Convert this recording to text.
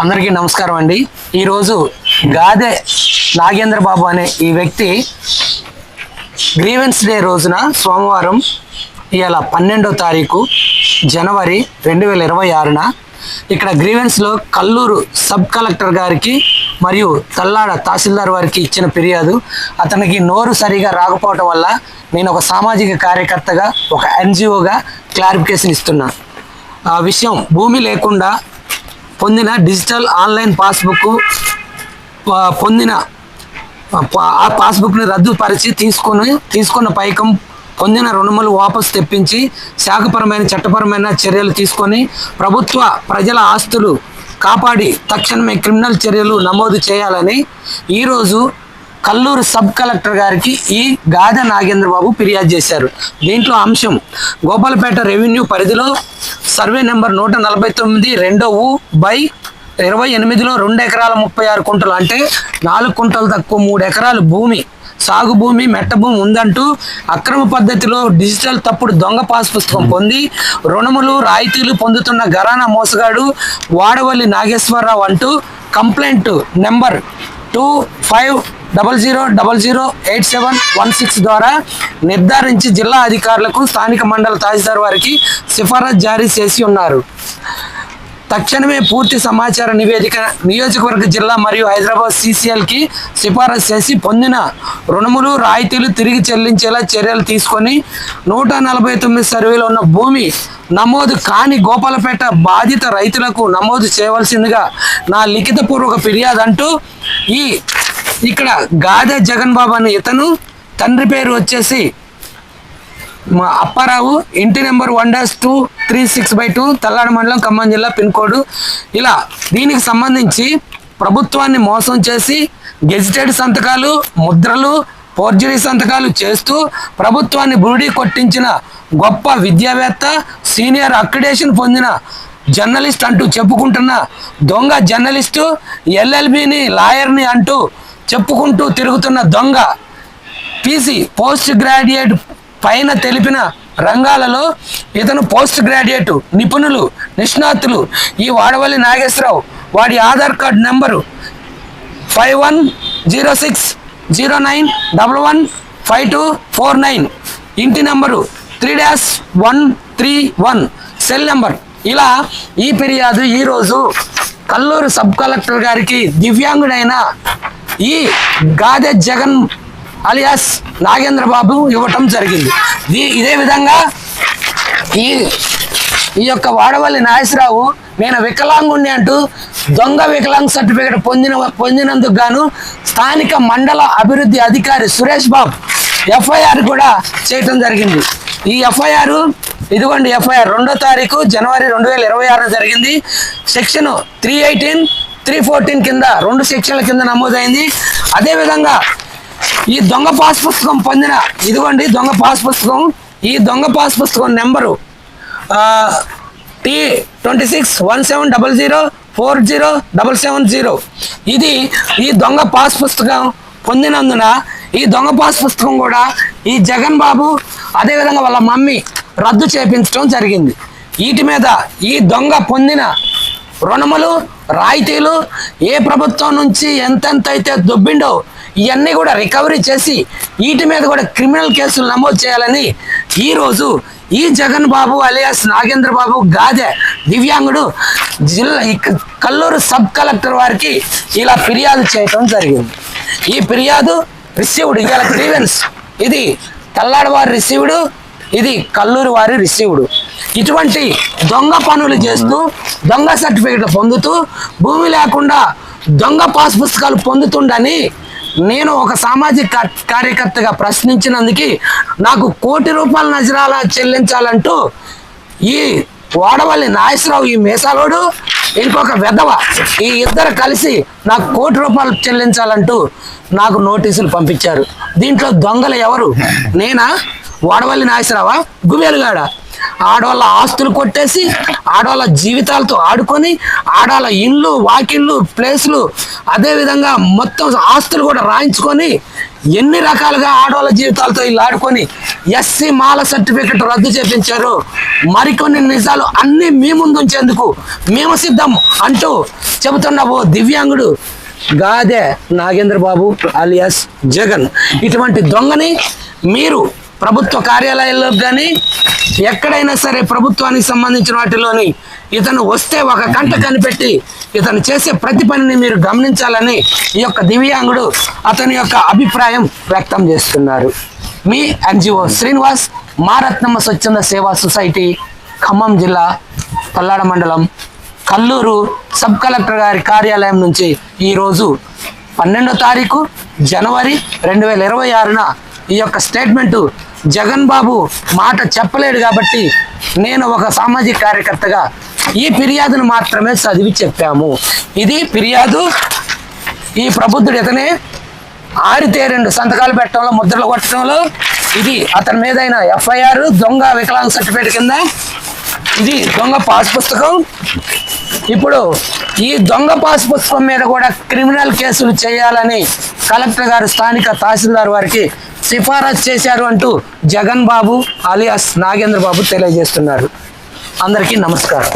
అందరికీ నమస్కారం అండి. ఈరోజు గాదె నాగేంద్ర బాబు అనే ఈ వ్యక్తి గ్రీవెన్స్ డే రోజున సోమవారం ఇవాళ పన్నెండో తారీఖు జనవరి రెండు వేల ఇరవై ఆరున ఇక్కడ గ్రీవెన్స్లో కల్లూరు సబ్ కలెక్టర్ గారికి మరియు తల్లాడ తహసీల్దార్ వారికి ఇచ్చిన ఫిర్యాదు. అతనికి నోరు సరిగా రాకపోవటం వల్ల నేను ఒక సామాజిక కార్యకర్తగా ఒక ఎన్జిఓగా క్లారిఫికేషన్ ఇస్తున్నా. ఆ విషయం భూమి లేకుండా పొందిన డిజిటల్ ఆన్లైన్ పాస్బుక్ పొందిన ఆ పాస్బుక్ని రద్దుపరిచి తీసుకొని తీసుకున్న పైకం పొందిన రుణములు వాపసు తెప్పించి శాఖపరమైన చట్టపరమైన చర్యలు తీసుకొని ప్రభుత్వ ప్రజల ఆస్తులు కాపాడి తక్షణమే క్రిమినల్ చర్యలు నమోదు చేయాలని ఈరోజు కల్లూరు సబ్ కలెక్టర్ గారికి ఈ గాద నాగేంద్రబాబు ఫిర్యాదు చేశారు. దీంట్లో అంశం గోపాలపేట రెవెన్యూ పరిధిలో సర్వే నెంబర్ నూట నలభై తొమ్మిది రెండో బై ఇరవై ఎనిమిదిలో రెండు ఎకరాల ముప్పై ఆరు కుంటలు. అంటే నాలుగు కుంటలు తక్కువ మూడు ఎకరాలు భూమి. సాగు భూమి మెట్ట భూమి ఉందంటూ అక్రమ పద్ధతిలో డిజిటల్ తప్పుడు దొంగ పాస్ పుస్తకం పొంది రుణములు రాయితీలు పొందుతున్న గరానా మోసగాడు వాడవల్లి నాగేశ్వరరావు అంటూ complaint number two five double zero double zero eight seven one six ద్వారా నిర్ధారించి జిల్లా అధికారులకు స్థానిక మండల తహసీల్దార్ వారికి సిఫారసు జారీ చేసి ఉన్నారు. తక్షణమే పూర్తి సమాచార నివేదిక నియోజకవర్గ జిల్లా మరియు హైదరాబాద్ సిసిఎల్కి సిఫారసు చేసి పొందిన రుణములు రాయితీలు తిరిగి చెల్లించేలా చర్యలు తీసుకొని నూట నలభై తొమ్మిది సర్వేలో ఉన్న భూమి నమోదు కాని గోపాలపేట బాధిత రైతులకు నమోదు చేయవలసిందిగా నా లిఖితపూర్వక ఫిర్యాదు అంటూ ఈ ఇక్కడ గాదె జగన్ బాబు అనే ఇతను తండ్రి పేరు వచ్చేసి మా అప్పారావు ఇంటి number one dash two three six by two Tallada మండలం ఖమ్మం జిల్లా పిన్ కోడ్. ఇలా దీనికి సంబంధించి ప్రభుత్వాన్ని మోసం చేసి గెజిటెడ్ సంతకాలు ముద్రలు ఫోర్జరీ సంతకాలు చేస్తూ ప్రభుత్వాన్ని బురుడి కొట్టించిన గొప్ప విద్యావేత్త సీనియర్ అక్రిడేషన్ పొందిన జర్నలిస్ట్ అంటూ చెప్పుకుంటున్న దొంగ జర్నలిస్టు ఎల్ఎల్బిని లాయర్ని అంటూ చెప్పుకుంటూ తిరుగుతున్న దొంగ పీసీ పోస్ట్ గ్రాడ్యుయేట్ పైన తెలిపిన రంగాలలో ఇతను పోస్ట్ గ్రాడ్యుయేట్ నిపుణులు నిష్ణాతులు. ఈ వాడవల్లి నాగేశ్వరరావు వాడి Aadhaar card number five one zero six zero nine double one five two four nine. ఇంటి number three dash one three one. Cell number. ఇలా ఈ ఫిర్యాదు ఈరోజు కల్లూరు సబ్ కలెక్టర్ గారికి దివ్యాంగుడైన ఈ గాదె జగన్ అలియాస్ నాగేంద్ర బాబు ఇవ్వటం జరిగింది. ఇదే విధంగా ఈ ఈ యొక్క వాడవల్లి నాగేశ్వరరావు నేను వికలాంగుణ్ణి అంటూ దొంగ వికలాంగ్ సర్టిఫికేట్ పొందిన పొందినందుకు గాను స్థానిక మండల అభివృద్ధి అధికారి సురేష్ బాబు ఎఫ్ఐఆర్ కూడా చేయటం జరిగింది. ఈ ఎఫ్ఐఆర్ ఇదిగోండి ఎఫ్ఐఆర్ రెండో తారీఖు జనవరి రెండు వేల ఇరవై ఆరున జరిగింది. Section three eighteen three fourteen కింద రెండు సెక్షన్ల కింద నమోదైంది. అదేవిధంగా ఈ దొంగ పాస్ పుస్తకం పొందిన ఇదిగోండి దొంగ పాస్ పుస్తకం. ఈ దొంగ పాస్ పుస్తకం number T twenty six one seven double zero four zero double seven zero. ఇది ఈ దొంగ పాస్ పుస్తకం పొందినందున ఈ దొంగ పాస్ పుస్తకం కూడా ఈ జగన్ బాబు అదేవిధంగా వాళ్ళ మమ్మీ రద్దు చేపించడం జరిగింది. వీటి మీద ఈ దొంగ పొందిన రుణములు రాయితీలు ఏ ప్రభుత్వం నుంచి ఎంతెంత అయితే దొబ్బిండో ఇవన్నీ కూడా రికవరీ చేసి వీటి మీద కూడా క్రిమినల్ కేసులు నమోదు చేయాలని ఈరోజు ఈ జగన్ బాబు అలియాస్ నాగేంద్ర బాబు గాదె దివ్యాంగుడు జిల్లా కల్లూరు సబ్ కలెక్టర్ వారికి ఇలా ఫిర్యాదు చేయటం జరిగింది. ఈ ఫిర్యాదు రిసీవ్డ్ ఇవాళ గ్రీవెన్స్. ఇది తల్లాడవారి రిసీవ్డ్ ఇది కల్లూరు వారి రిసీవ్డ్. ఇటువంటి దొంగ పనులు చేస్తూ దొంగ సర్టిఫికెట్లు పొందుతూ భూమి లేకుండా దొంగ పాస్ పుస్తకాలు పొందుతుండని నేను ఒక సామాజిక కార్యకర్తగా ప్రశ్నించినందుకు నాకు కోటి రూపాయల నజరాల చెల్లించాలంటూ ఈ వాడవల్లి నాగేశ్వరరావు ఈ మేసాలోడు ఇంకొక వెధవ ఈ ఇద్దరు కలిసి నాకు కోటి రూపాయలు చెల్లించాలంటూ నాకు నోటీసులు పంపించారు. దీంట్లో దొంగలు ఎవరు? నేనా? వాడవల్లి నాగేశ్వరరావా? గుబేలుగాడ ఆడవాళ్ళ ఆస్తులు కొట్టేసి ఆడవాళ్ళ జీవితాలతో ఆడుకొని ఆడవాళ్ళ ఇల్లు వాకిళ్ళు ప్లేస్లు అదేవిధంగా మొత్తం ఆస్తులు కూడా రాయించుకొని ఎన్ని రకాలుగా ఆడవాళ్ళ జీవితాలతో వీళ్ళు ఆడుకొని ఎస్సీ మాల సర్టిఫికెట్ రద్దు చేపించారు. మరికొన్ని నిజాలు అన్నీ మీ ముందుంచేందుకు మేము సిద్ధం అంటూ చెబుతున్న ఓ దివ్యాంగుడు గాదే నాగేంద్ర బాబు అలియాస్ జగన్. ఇటువంటి దొంగని మీరు ప్రభుత్వ కార్యాలయాల్లో కానీ ఎక్కడైనా సరే ప్రభుత్వానికి సంబంధించిన వాటిలోని ఇతను వస్తే ఒక కంట కనిపెట్టి ఇతను చేసే ప్రతి పనిని మీరు గమనించాలని ఈ యొక్క దివ్యాంగుడు అతని యొక్క అభిప్రాయం వ్యక్తం చేస్తున్నారు. మీ ఎన్జిఓ శ్రీనివాస్ మారత్నమ్మ స్వచ్ఛంద సేవా సొసైటీ ఖమ్మం జిల్లా పల్లాడ మండలం కల్లూరు సబ్ కలెక్టర్ గారి కార్యాలయం నుంచి ఈరోజు పన్నెండో తారీఖు జనవరి రెండు వేల ఇరవై ఆరున ఈ యొక్క స్టేట్మెంటు జగన్ బాబు మాట చెప్పలేడు కాబట్టి నేను ఒక సామాజిక కార్యకర్తగా ఈ ఫిర్యాదును మాత్రమే చదివి చెప్పాము. ఇది ఫిర్యాదు. ఈ ప్రబుద్ధుడు ఇతనే. ఆరితే రెండు సంతకాలు పెట్టడంలో ముద్రలు కొట్టడంలో. ఇది అతని మీదైన ఎఫ్ఐఆర్ దొంగ వికలాంగ సర్టిఫికేట్ కింద. ఇది దొంగ పాస్ పుస్తకం. ఇప్పుడు ఈ దొంగ పాస్ పుస్తకం మీద కూడా క్రిమినల్ కేసులు చేయాలని కలెక్టర్ గారు స్థానిక తహసీల్దార్ వారికి సిఫారసు చేశారు అంటూ జగన్ బాబు అలియాస్ నాగేంద్ర బాబు తెలియజేస్తున్నారు. అందరికీ నమస్కారం.